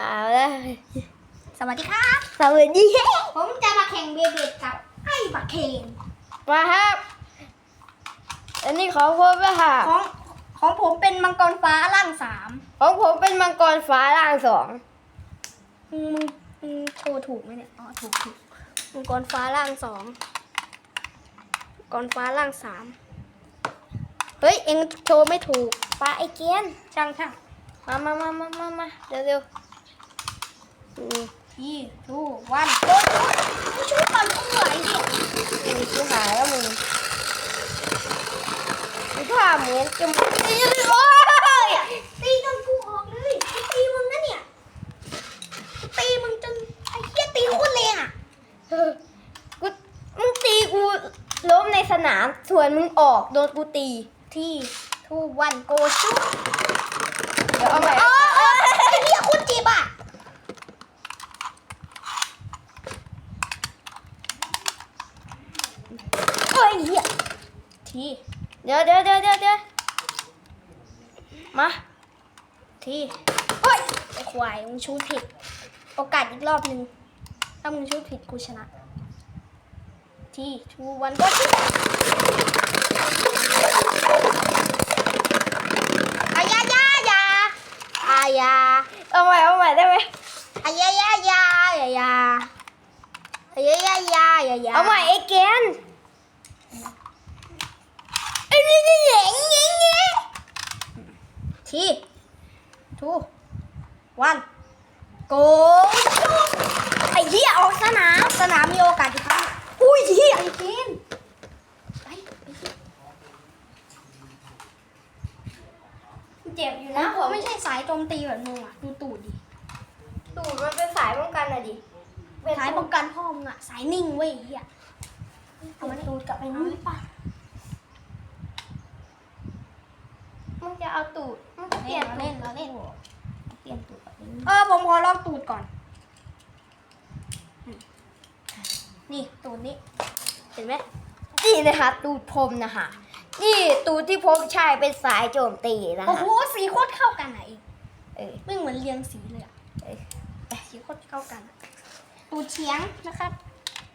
เอาละสวัสดีครับ สวัสดีผมจะมาแข่งเบเบดกับไอ้บักเคนมาครับ อันนี้ของผมนะค่ะของของผมเป็นมังกรฟ้าร่างสามของผมเป็นมังกรฟ้าล่างสองมึงมึงโชว์ถูกไหมเนี่ยอ๋อถูกถูกมังกรฟ้าร่างสองมังกรฟ้าร่างสามเฮ้ยเอ็งโชว์ไม่ถูกฟ้าไอเกียนช่างช่างมามามามามามาเร็วเร็ว อืมพี่ทูวันโอ้ยกูช่วยก่อนกูเหนดิมีที่หายแล้วมึงมีท่าเหมือนจะตีเลยโอ้ยตีจนกูออกเลยตีมึงนะเนี่ยตีมึงจนไอ้เหี้ยตีโคตรแรงอะกูมึงตีกูล้มในสนามส่วนมึงออกโดนกูตีที่ทูวันโกชู เดี๋ยวเอาใหม่ เออเออไอ้เหี้ยโคุณจีบอะ เอ้ยเหี้ยทีเดี๋ยวเดี๋ยวเดี๋ยวเดี๋ยวเดี๋ยวมาทีเฮ้ยไอ้ควายมึงชูผิด โอกาสอีกรอบหนึ่งถ้ามึงชูผิดกูชนะ ทีทูวันโกชูอายายายาอายาเอาใหม่เอาใหม่ได้ไหมอายายายายายาอายายายายายาเอาใหม่ไอ้เกน ไอ้นี่นี่เหงเหงเหง ทีทูวันโกไอ้เหี้ยออกสนาม สนามมีโอกาสอีกครั้งอุ้ยเหี้ยไอ้เกมไปเจ็บอยู่นะผมไม่ใช่สายโจมตีแบบมึงอะ ดูตูดดิ ตูดมันเป็นสายป้องกันอะดิสายป้องกันพ่อมึงอะ สายนิ่งเว้ยเหี้ยเอามันตูดกลับไปนู้นป่ะ มึงจะเอาตูดมึงจะเปลี่ยนเราเล่นเราเล่นเปลี่ยนตูดแบบนี้เออผมขอลองตูดก่อนอืมนี่ตูดนี้เห็นไหมนี่นะคะตูดผมนะคะนี่ตูดที่ผมใช้เป็นสายโจมตีนะโอ้คะโหสีโคตรเข้ากันอะอีกเออไม่เหมือนเรียงสีเลยอะเออแต่สีโคตรเข้ากันอะตูดเฉียงนะครับ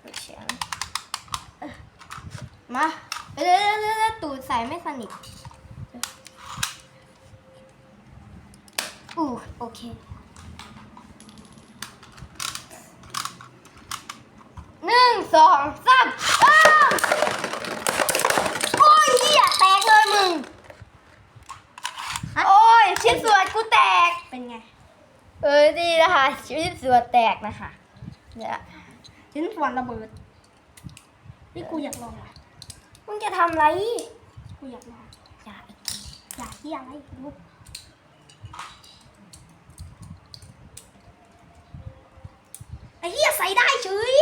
ตูดเฉียงเออมาเร็วเร็วเร็วตูดสายไม่สนิท อู้โอเคหนึ่งสองสามอ้าวโอ้ยเหี้ยแตกเลยมึงฮะโอ้ยชิ้นส่วนกูแตก เป็นไง เออดีนะคะชิ้นส่วนแตกนะคะเนี่ยชิ้นส่วนระเบิด นี่กูอยากลองว่ะมึงจะทำอะไร กูอยากลองอย่าไอ้อยากที่อะไรดู ไอ้เหี้ยใส่ได้เฉย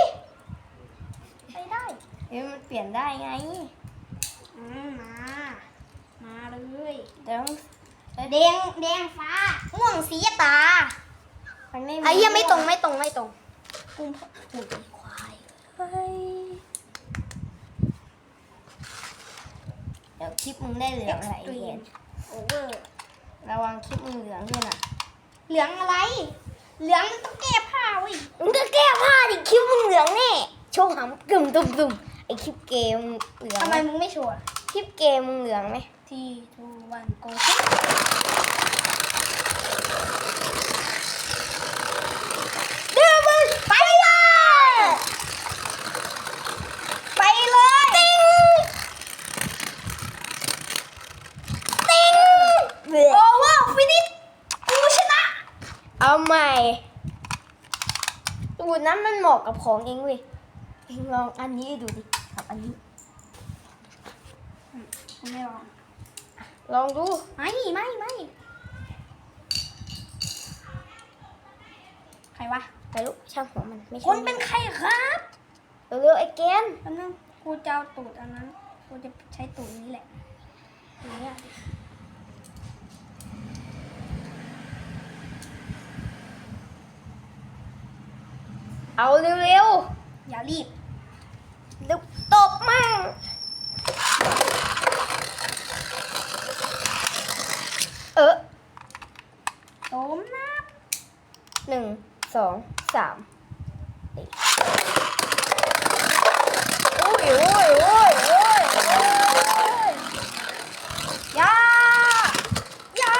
ใส่ได้เอ้ยมันเปลี่ยนได้ไงอืมมา มาเลยเดี๋ยวแดงแดงฟ้าม่วงสีตามันไม่ไอ้เหี้ยไม่ตรงไม่ตรงไม่ตรงกุมหุ่นควายเฮ้ยเดี๋ยวคลิปมึงได้เหลืองอะไรเห็นโอเวอร์ระวังคลิปมึงเหลืองด้วยนะเหลืองอะไร เหลืองมันต้องแก้ผ้าเว้ยมึงก็แก้ผ้าดิคลิปมึงเหลืองแน่โชว์หำกึ่มตุ่มตุ่มไอคลิปเกมเหลืองทำไมไหมมึงไม่โชว์คลิปเกมมึงเหลืองไหมทีทูวันโก เดี๋ยวมึง ไปเลย ไปเลยติ๊ง ติ้ง โอเวอร์ฟินิชกูชนะ เอาใหม่ตู ดนั้นมันเหมาะกับของเองเว้ยเองลองอันนี้ดูดิกับอันนี้กูไม่ลอง ลองดู ไม่ไม่ไม่ใครวะไม่รู้ช่างหัวมันไม่ใช่คนเป็นใครครับเร็วๆไอ้เกนแป๊บนึงกูจะเอาตูดอันนั้นกูจะใช้ตูดนี้แหละตูดเนี้ย เอาเร็วอย่ารีบๆเดี๋ยวตบมั่งเออโสมนะหนึ่งสองสามโอ้ยโอ้ยโอ้ยโอ้ยโอ้ยยายา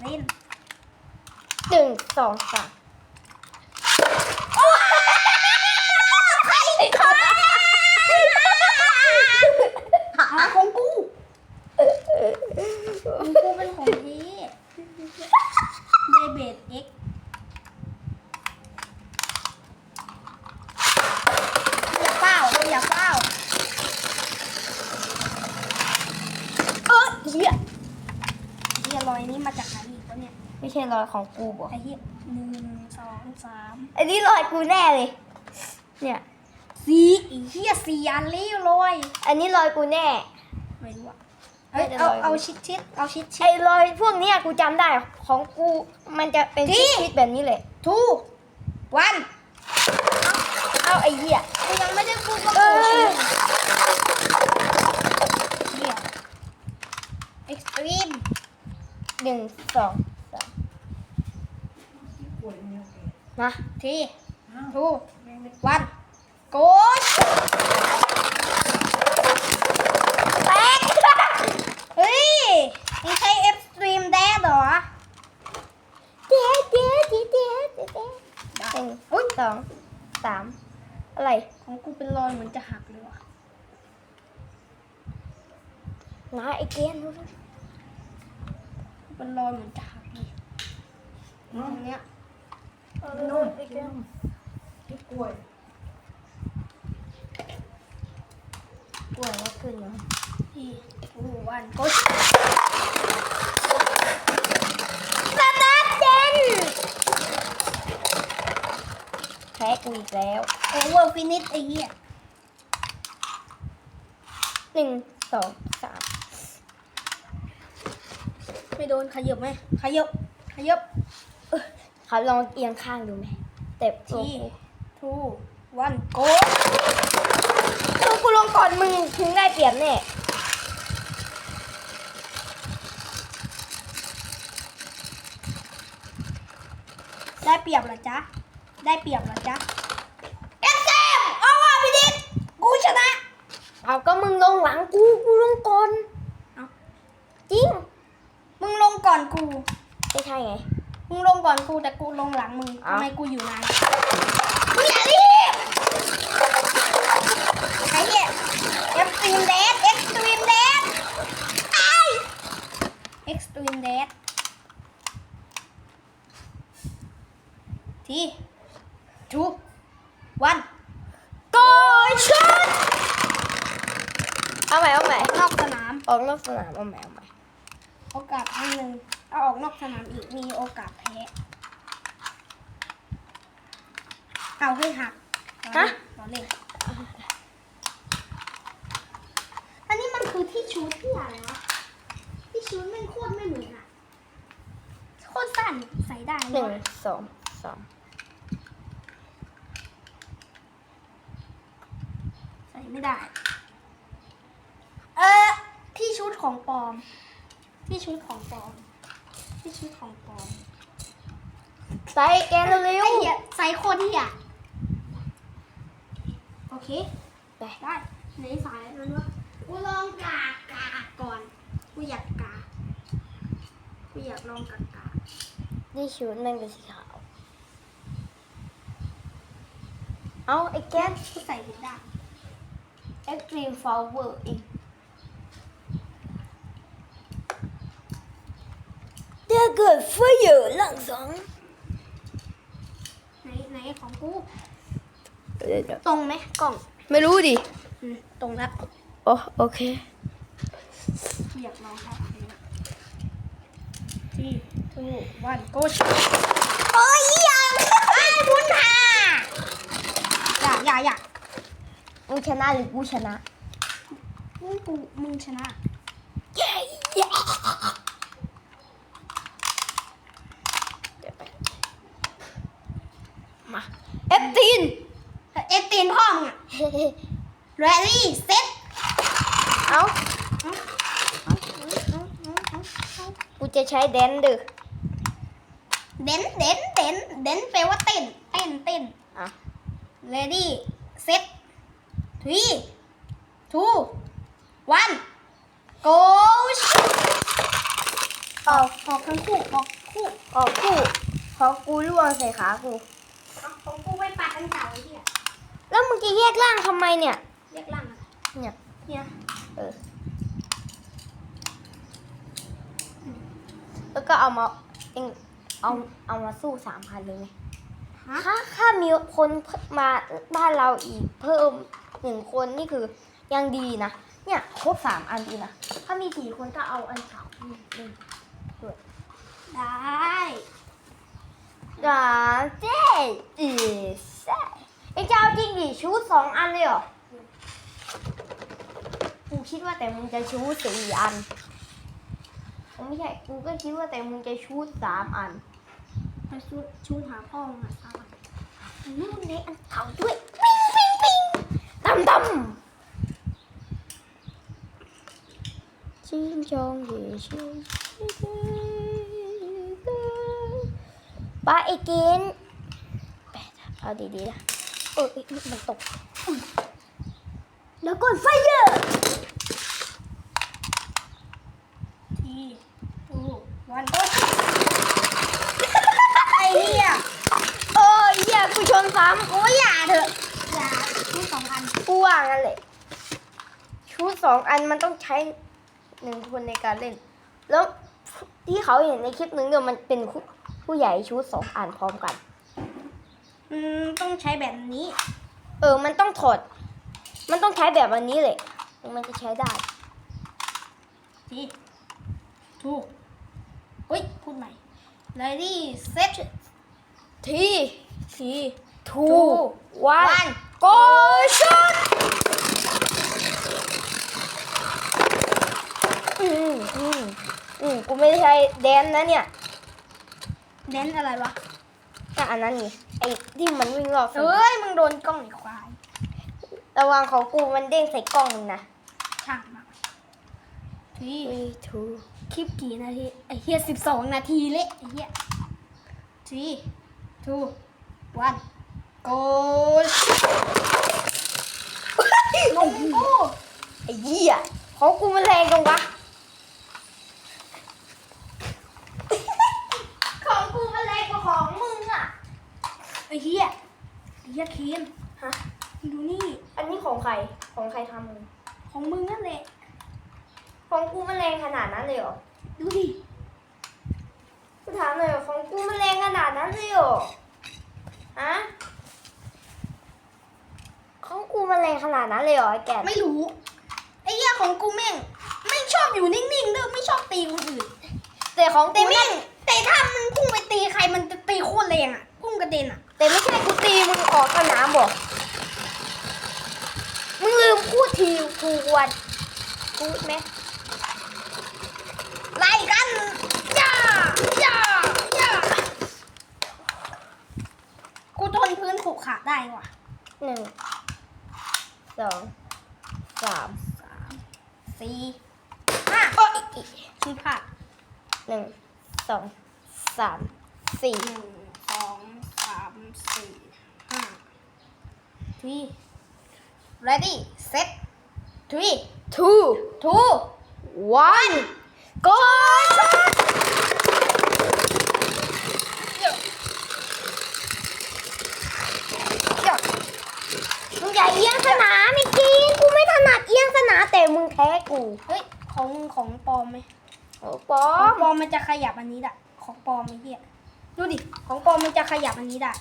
เล่นหนึ่งสองสามใคร หาของกูของกูเป็นของพี่เดเบตเอ็กอย่าเฝ้าอย่าเฝ้า เออเฮีย เฮียรอยนี้มาจากไหนอีกวะเนี่ย ไม่ใช่รอยของกูบอกไอ้เฮียหนึ่งสองสามอันนี้รอยกูแน่เลย เนี่ย สี่อีเฮียสี่อันลี้รอยอันนี้รอยกูแน่ ไม่รู้อะเอ้ยไม่ได้เอารอยเอาชิดชิดเอาชิดชิไอ้ดรอยพวกเนี้ยกูจำได้ของกูมันจะเป็นที่ชิดๆแบบนี้เลยทูวันเอาไอ้เหี้ยกูยังไม่ได้พูดว่าเอกูอชื่อเฮียเอ็กซ์ตรีมหนึ่งสองสา มมาทีทูวันโกชแตกเฮ้ยนี่ใช้เอ็กซ์ตรีมแดดเหรอเดี๋ยวเดี๋ยวเดี๋ยวเดี๋ยวเดี๋ยวเดี๋ยวหนึ่งอุ้ยสองสามอะไร ของกูเป็นรอยเหมือนจะหักเลยว่ะนะไอ้เกนเป็นรอยเหมือนจะหักเลยตรงเนี้ย นุ่มไอ้เกนกล้วยกล้วยว่าขึ้นเนาะทีทูวันกชสตาร์เจนแพ้กูอีกแล้วโอเวอร์ฟินิชไอ้เหี้ยหนึ่งสองสามไม่โดนขยับไหมขยับขยับ เขาลองเอียงข้างดูไหมแต่ตัวทีกูทูวันโกตัวกูลงก่อนมึงถึงได้เปรียบแน่ได้เปรียบเหรอจ๊ะ ได้เปรียบเหรอจ๊ะเอ็กเซมเอาว่ะพี่ดิษกูชนะ เอาก็มึงลงหลังกู กูลงก่อนเอ้าจริง มึงลงก่อนกู ไม่ใช่ไง มึงลงก่อนกูแต่กูลงหลังมึงเอ้าทำไมกูอยู่นาน มึงอย่ารีบ ไอ้เหี้ยเอ็กซ์ตรีมเดสเอ็กซ์ตรีมเดสไอเอ็กซ์ตรีมเดสทีทูวัน โกชุดเอาใหม่เอาใหม่ นอกสนาม ออกนอกสนามเอาใหม่เอาใหม่ โอกาสครั้งหนึ่งเอาออกนอกสนา มอีกมีโอกาสแพ้เอาให้หักต่อเล่นอันนี้มันคือที่ชูที่อะไรวะที่ชูแม่งโคตรไม่เหมือนอะโคตรสั้นใส่ได้หเลนึ่งยสองสามใส่ไม่ได้ เออที่ชุดของปลอม ที่ชุดของปลอม ที่ชุดของปลอมใส่แกนเร็วไอ้เหี้ยใส่โคตรที่อะโอเคๆไปได้ในสายนั้นวะกูลองกากกาก่อนกูอยากกากูอยากลองกากานี่ชุดแม่งเป็นสีขาว เอาไอ้แกนกูใส่ไม่ได้ Extreme Flower อีกเดี๋ยวเกิ ดไฟเยอะหลังสองไหนไหนของกูเดี๋ยวเดี๋ยวตรงไหมกล่องไม่รู้ดิอืมตรงแล้วโอ้โอเคกูอยากลองครับที่ทูวันโกชโอ้ยยังไอ้บุญหาอย่าอย่าอย่ามึงชนะหรือกูชนะ มึงกูมึงชนะ เย้เย้เดี๋ยวไปมา เอฟตีนเอ็ดตีนพ่อมึงอะ ready set เอาเอาเอาเอาเอาเอากูจะใช้แดนดึกเด่นเด่นเด่นเด่นแปลว่าเต้น เต้นเต้นอะ ready set three two one go ออกออกทั้งคู่ออกคู่ออกกูเพราะกูล่วงใส่ขากู เอาของกูไปปัดกันเก่าไอ้เหี้ยแล้วมึงจะแยกร่างทำไมเนี่ย เรียกล่างอะไรเนี่ย เนี่ยเออ แล้วก็เอามาเองเอาเอามาสู้สามพันเลยไหมฮะถ้าถ้ามีคนมาบ้านเราอีกเพิ่มหนึ่งคนนี่คือยังดีนะ เนี่ยครบสามอันดีนะ ถ้ามีสี่คนก็เอาอันเก่าหนึ่งหนึ่งได้ ด่าเจ๊อีแซ่ไอ้เจ้าจริงดิชูดสองอันเลยเหรอกูคิดว่าแต่มึงจะชูดสี่อันไม่ใช่กูก็คิดว่าแต่มึงจะชูดสามอันไปชูชูหาพ่อมึงอะเอาอะนู่นในอันเก่าด้วยปิ้งปิ้งปิ้งดำดำชิงจองเหยชิง ป้าไอ้กินแปดเอาดีๆนะเออเอ้ยมันตก แล้วกดไฟเยอร์ทีทูวันต้นไอ้เหี้ยเออเหี้ยกูชนซ้โอ้ยอย่าเถอะอย่าชูสองอันำกูว่างั้นแหละชุดสองอันมันต้องใช้หนึ่งคนในการเล่น แล้วที่เขาเห็นในคลิปนึงเนี่ยมันเป็น ผู้ผู้ใหญ่ชุดสองอันพร้อมกัน อืมต้องใช้แบบนี้ เออ มันต้องถอด มันต้องใช้แบบอันนี้เลยถึงมันจะใช้ได้ทีทูอุ้ยพูดใหม่ ready set ทีทีทู two วัน one โกชุดอืมอืมอืมกูไม่ได้ใช้แดนนะเนี่ย เน้นอะไรวะก็อันนั้นนี่ไอ้ที่มันวิ่งรอบเอ้ยมึงโดนกล้องไอ้ควายระวังของกูมันเด้งใส่กล้องมึงนะช่างมากที three two คลิปกี่นาทีไอ้เฮียสิบสองนาทีเละไอ้เฮียทีทูวันโกลงกูไอ้เหี้ยของกูมันแรงจังวะ ของกูมันแรงกว่าของมึงอะ ไอ้เฮียไอ้เฮียเคนฮะดูนี่ อันนี้ของใคร ของใครทำมึงของมึงนั่นแหละ ของกูมันแรงขนาดนั้นเลยเหรอดูดิ กูถามหน่อยของกูมันแรงขนาดนั้นเลยเหรอฮะ ของกูมันแรงขนาดนั้นเลยเหรอไอ้แกไม่รู้ ไอ้เฮียของกูแม่งไม่งชอบอยู่นิ่งๆเด้อไม่ชอบตีคนอื่น แต่ของแต่กูแม่นั่งนแต่ถ้ามันพุ่งไปตีใครมันจะตีโคตรแรงอะ พุ่งกระเด็นอะ แต่ไม่ใช่กูตีมึงออกสนามบอกมึงลืมพูดทีทูวันพูดไหมไล่กันย่าย่าย่ากูทนพื้นขรุขระได้ว่ะหนึ่งสองสามสามสี่ห้าโอ้ยชุดผักหนึ่งสองสามสี่หนึ่งสอง สามสี่ห้า three ready set three two two one go มึงอย่าเอียงสนามไม่กินกูไม่ถนัดเอียงสนามแต่มึงแพ้กูเฮ้ยของของปลอมไหมโอ้ปอของม ปลอมมันจะขยับอันนี้ได้ของปลอมไอ้เหี้ย ดูดิ ของปลอมมันจะขยับอันนี้ได้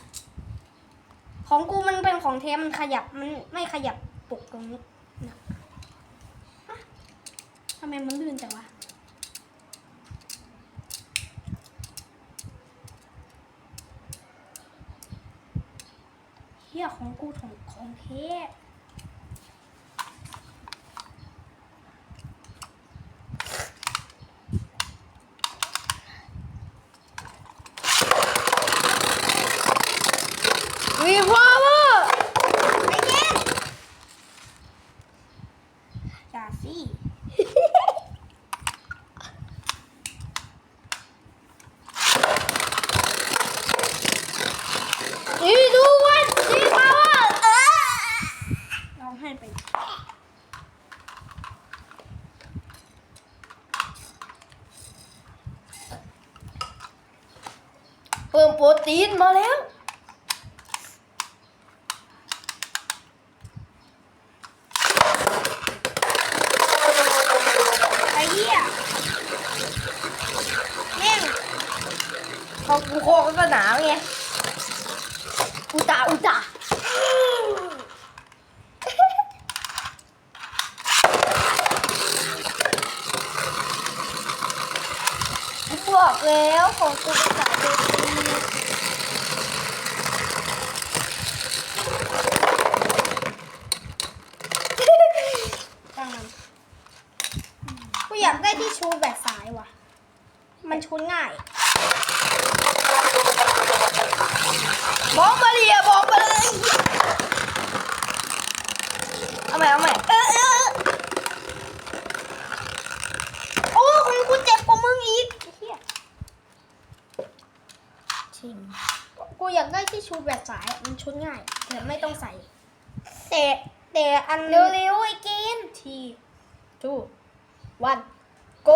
ของกูมันเป็นของแท้มันขยับ มันไม่ขยับปุกตรงนี้นะทำไมมันลื่นจังวะ เฮียของกูของของแท้ วีพาวเวอร์ ไอ้เจ๊อย่าสิ เพิ่มโปรตีนมาแล้ว ไอ้เหี้ยแม่งพอกูโคกสนามไงอุตาอุตาบอกแล้วของกูเป็นสายโปรตีน ช่างมันกูอยากได้ที่ชูแบบสายว่ะ มันชูง่าย บอกมาเลยอะบอกมาเลยเอาใหม่เอาใหม่ เออเออโอ้ของกูเจ็บกว่ามึงอีกไอ้เหี้ย ชิง กูอยากได้ที่ชูแบบสายอะ มันชุดง่ายแต่ไม่ต้องใส่แต่แต่อันเร็วๆไอ้เกนทีทูวันโก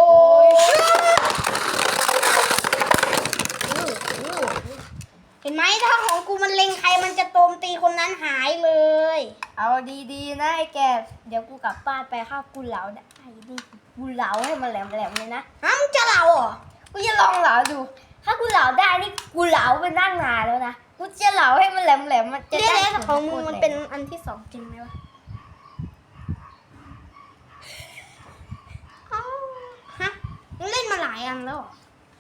เห็นไหมถ้าของกูมันเล็งใครมันจะโจมตีคนนั้นหายเลย เอาดีๆนะไอ้แกเดี๋ยวกูกลับบ้านไปข้าวกูเหลาได้นี่กูเหลาให้มันแหลมๆเลยนะฮะมึงจะเหล่าเหรอกูจะลองเหลาดู ถ้ากูเหลาได้นี่กูเหลาไปนั่งนานแล้วนะ กูจะเหลาให้มันแหลมๆมันจะเรียได้กของมึงมันเป็นอันที่สองจริงไหมวะเอ้าฮะมึงเล่นมาหลายอันแล้วเหรอ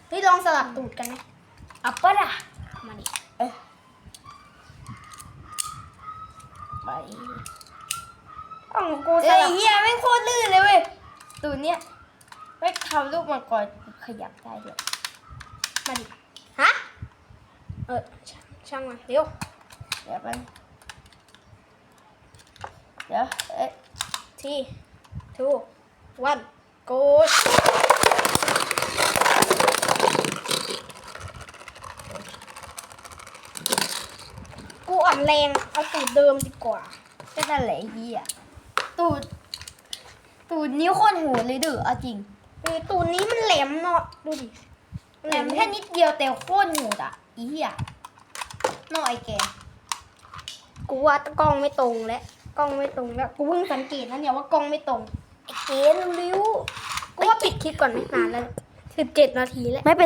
เฮ้ยลองสลับตูดกันไหมอัปปะด่ะมาดิเอ้ยไปของกูสเฮ้ยลับ เฮียไม่งโคตรลื่นเลยเว้ยตัวเนี้ยไม่ทำลูกมังกรขยับได้ด้วยมาดิ ฮะ เออช่าง ช่างมันเร็วเดี๋ยวไปเดี๋ยวเอ๊ะทีทูวันโกชกูอ่อนแรงเอาสูตรเดิมดีกว่าก็นั่นแหละไอ้เฮียตูด ตูดนิ้วโคตรโหูเลยเด้อเอาจริงเออตูดนี้มันแหลมเนาะดูดิแหลมแค่นิดเดียวแต่โคตรโหูอะอีเหี้ย น้อยแก กูว่ากล้องไม่ตรงแล้วกล้องไม่ตรงแล้วกูเพิ่งสังเกตนะเนี่ยว่ากล้องไม่ตรงไอ้เกนริ้วกูว่าปิดคลิปก่อนไหมนานแล้วสิบเจ็ดนาทีแล้วไม่เป็น